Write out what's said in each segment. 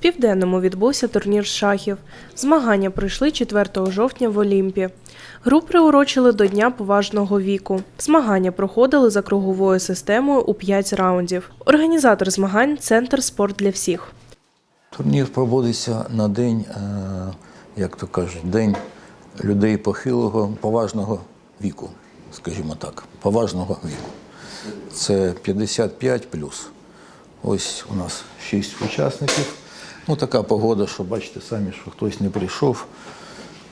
Південному відбувся турнір шахів. Змагання пройшли 4 жовтня в Олімпі. Гру приурочили до Дня поважного віку. Змагання проходили за круговою системою у 5 раундів. Організатор змагань Центр спорт для всіх. Турнір проводиться на день, е, як то кажуть, день людей похилого, поважного віку, скажімо так, поважного віку. Це 55 Ось у нас 6 учасників. Ну, така погода, що бачите самі, що хтось не прийшов,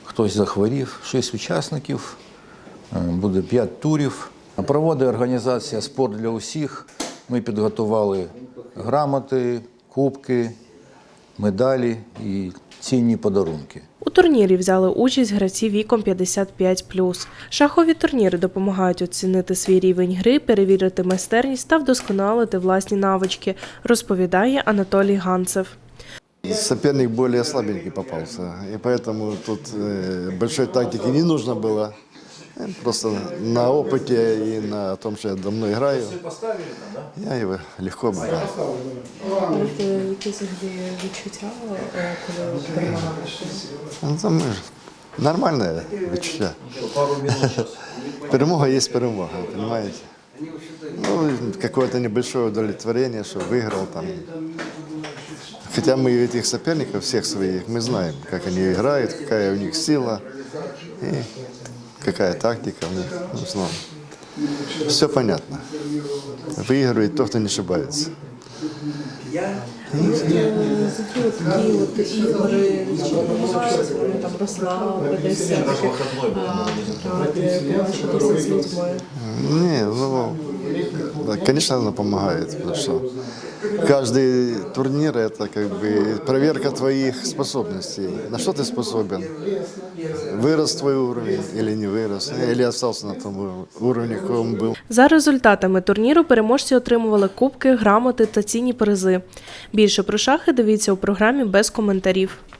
хтось захворів. 6 учасників, е, буде 5 турів. Проводить організація Спорт для усіх. Ми підготували грамоти, кубки, медалі і цінні подарунки. У турнірі взяли участь гравці віком 55+. Шахові турніри допомагають оцінити свій рівень гри, перевірити майстерність та вдосконалити власні навички, розповідає Анатолій Ганцев. Соперник более слабенький попался, и поэтому тут э, большой тактики не нужно было. Э, Просто на опыте и на том, что я давно играю, я его легко обыграл. Якісь відчуття, коли перемагаєш? Ну, там, э, нормальное відчуття. Перемога есть перемога, понимаете? Ну, какое-то небольшое удовлетворение, что выиграл там. Хотя мы этих соперников, всех своих, мы знаем, как они играют, какая у них сила и какая тактика у них. Ну, в основном. Все понятно. Выигрывает тот, кто не ошибается. Такі от ігри, чи допомагають вони. Не, ну, конечно, она помогает, потому что каждый турнир это как бы проверка твоих способностей. На что ты способен? Вырос твой уровень или не вырос? Или остался на том уровне, каком был? За результатами турніру переможці отримували кубки, грамоти та цінні призи. Більше про шахи дивіться у програмі без коментарів.